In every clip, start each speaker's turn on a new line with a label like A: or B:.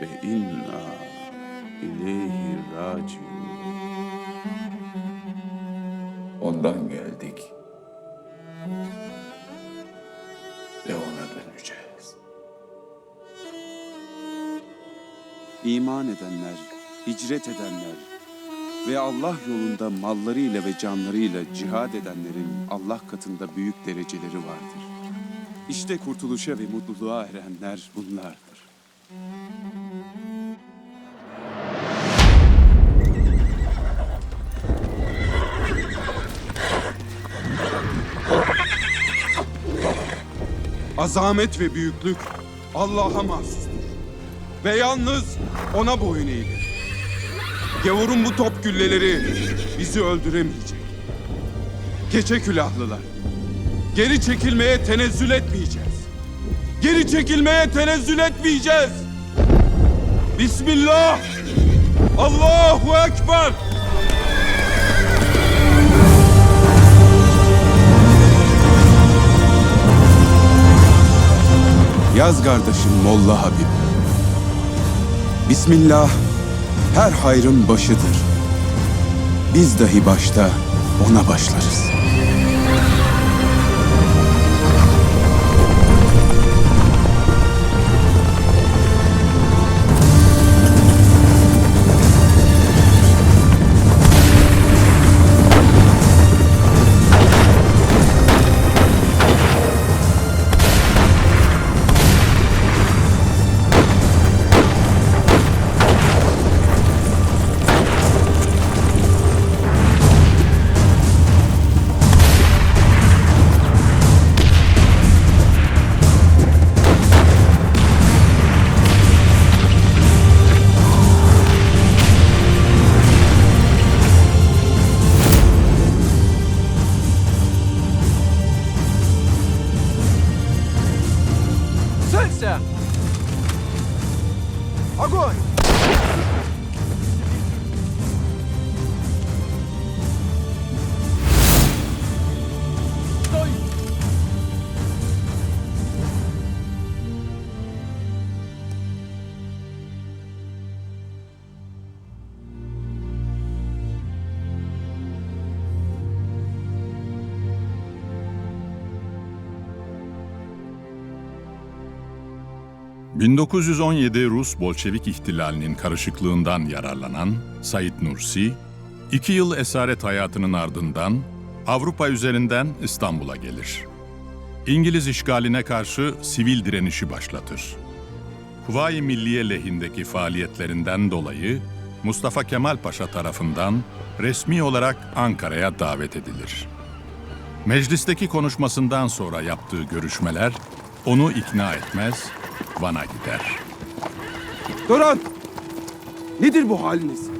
A: ve inna ileyhi raciun.
B: Ondan geldik. Ve ona döneceğiz.
A: İman edenler, hicret edenler ve Allah yolunda mallarıyla ve canlarıyla cihad edenlerin Allah katında büyük dereceleri vardır. İşte kurtuluşa ve mutluluğa erenler bunlardır. Azamet ve büyüklük Allah'a mahsustur. Ve yalnız ona boyun eğilir. Gavurun bu top gülleleri bizi öldüremeyecek. Gece külahlılar. Geri çekilmeye tenezzül etmeyeceğiz. Geri çekilmeye tenezzül etmeyeceğiz. Bismillah. Allahu Ekber. Yaz kardeşim Molla Habib. Bismillah her hayrın başıdır. Biz dahi başta ona başlarız.
C: 1917 Rus Bolşevik ihtilalinin karışıklığından yararlanan Said Nursi, iki yıl esaret hayatının ardından Avrupa üzerinden İstanbul'a gelir. İngiliz işgaline karşı sivil direnişi başlatır. Kuvayi Milliye lehindeki faaliyetlerinden dolayı Mustafa Kemal Paşa tarafından resmi olarak Ankara'ya davet edilir. Meclisteki konuşmasından sonra yaptığı görüşmeler onu ikna etmez, Van'a gider.
A: Durun! Nedir bu haliniz?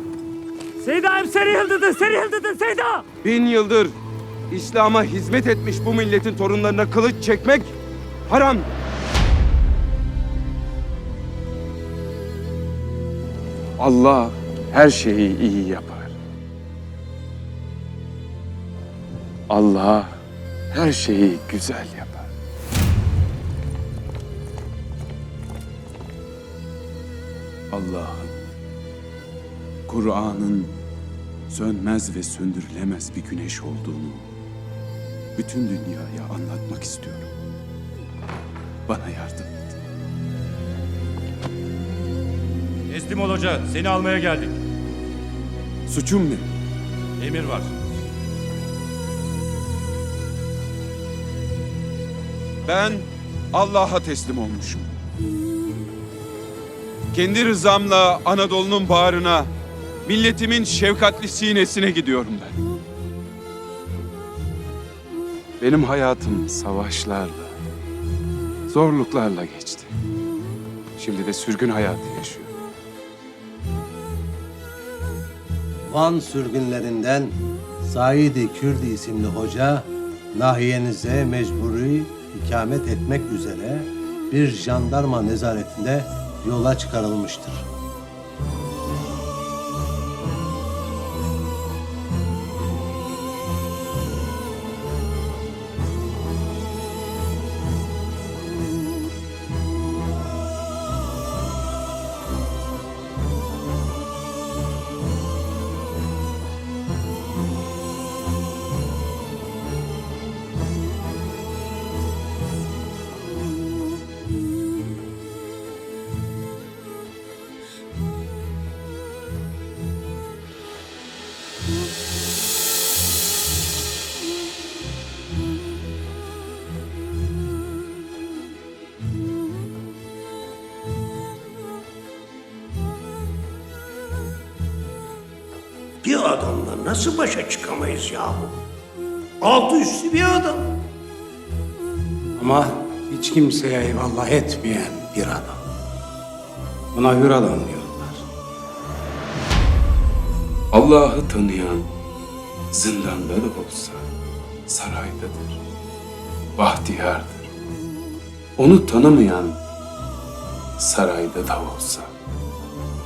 D: Seyda seni yıldırdın, seni yıldırdın Seyda!
A: Bin yıldır İslam'a hizmet etmiş bu milletin torunlarına kılıç çekmek haram. Allah her şeyi iyi yapar. Allah her şeyi güzel yapar. Allah'ım Kur'an'ın sönmez ve söndürülemez bir güneş olduğunu bütün dünyaya anlatmak istiyorum. Bana yardım et.
E: Teslim ol hoca, seni almaya geldik.
A: Suçum ne?
E: Emir var.
A: Ben Allah'a teslim olmuşum. Kendi rızamla Anadolu'nun bağrına, milletimin şefkatli sinesine gidiyorum ben. Benim hayatım savaşlarla, zorluklarla geçti. Şimdi de sürgün hayatı yaşıyorum.
F: Van sürgünlerinden Said-i Kürdi isimli hoca nahiyenize mecburi ikamet etmek üzere bir jandarma nezaretinde yola çıkarılmıştır.
G: Nasıl başa çıkamayız yahu? Altı üstü bir adam. Ama hiç kimseye eyvallah etmeyen bir adam. Buna hür adam diyorlar.
A: Allah'ı tanıyan zindanda da olsa saraydadır. Bahtiyardır. Onu tanımayan sarayda da olsa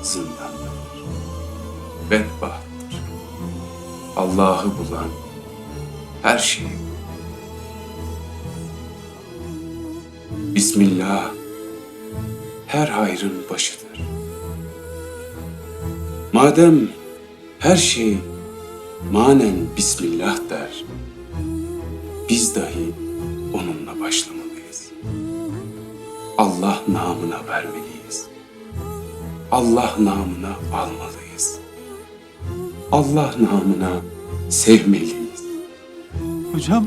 A: zindandadır. Bedbahttır. Allah'ı bulan her bulur. Bismillah her hayrın başıdır. Madem her şey manen Bismillah der, biz dahi onunla başlamalıyız. Allah namına vermeliyiz. Allah namına almalıyız. Allah namına sevmeliyiz.
H: Hocam,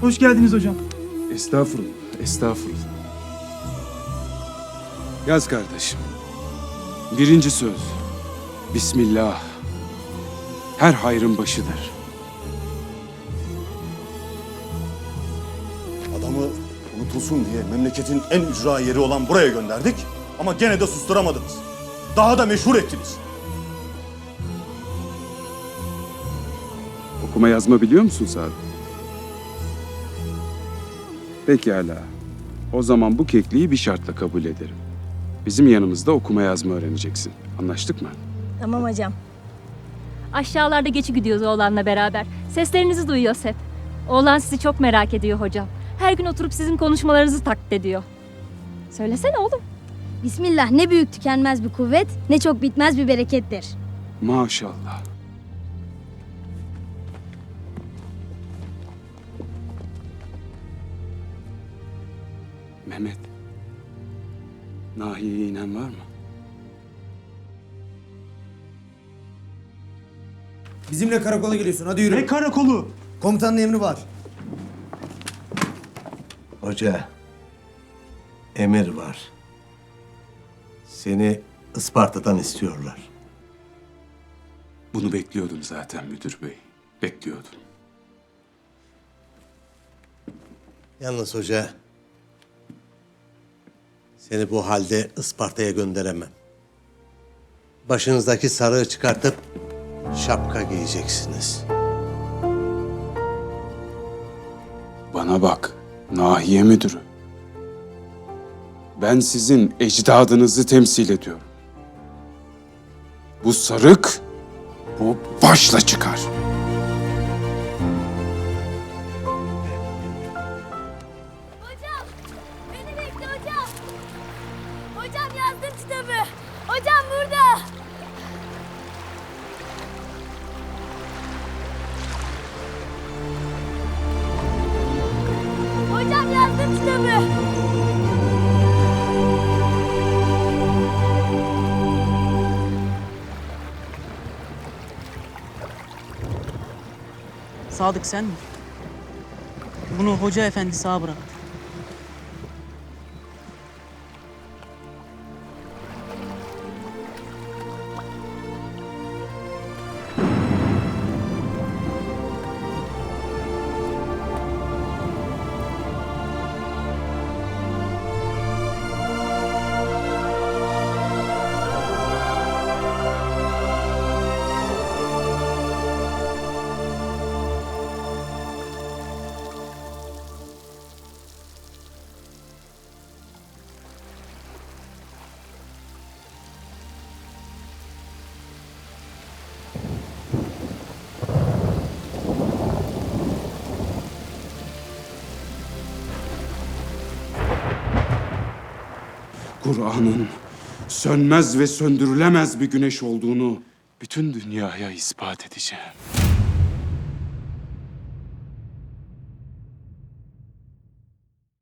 H: hoş geldiniz hocam.
A: Estağfurullah, estağfurullah. Yaz kardeşim. Birinci söz. Bismillah. Her hayrın başıdır.
I: Adamı unutulsun diye memleketin en ücra yeri olan buraya gönderdik ama gene de susturamadınız. Daha da meşhur ettiniz.
A: Okuma yazma biliyor musun Sadık? Pekala. O zaman bu kekliği bir şartla kabul ederim. Bizim yanımızda okuma yazma öğreneceksin. Anlaştık mı?
J: Tamam hocam.
K: Aşağılarda geçi gidiyoruz oğlanla beraber. Seslerinizi duyuyoruz hep. Oğlan sizi çok merak ediyor hocam. Her gün oturup sizin konuşmalarınızı taklit ediyor. Söylesene oğlum.
J: Bismillah ne büyük tükenmez bir kuvvet, ne çok bitmez bir berekettir.
A: Maşallah. Mehmet. Nahiye'ye inen var mı?
H: Bizimle karakola geliyorsun, hadi yürü. Ne karakolu? Komutanın emri var.
F: Hoca, emir var. Seni Isparta'dan istiyorlar.
A: Bunu bekliyordum zaten müdür bey. Bekliyordum.
F: Yalnız hoca, seni bu halde Isparta'ya gönderemem. Başınızdaki sarığı çıkartıp şapka giyeceksiniz.
A: Bana bak, Nahiye müdürü. Ben sizin ecdadınızı temsil ediyorum. Bu sarık bu başla çıkar.
D: Sadık sen mi? Bunu hoca efendi sağa bırak.
A: Kur'an'ın sönmez ve söndürülemez bir güneş olduğunu bütün dünyaya ispat edeceğim.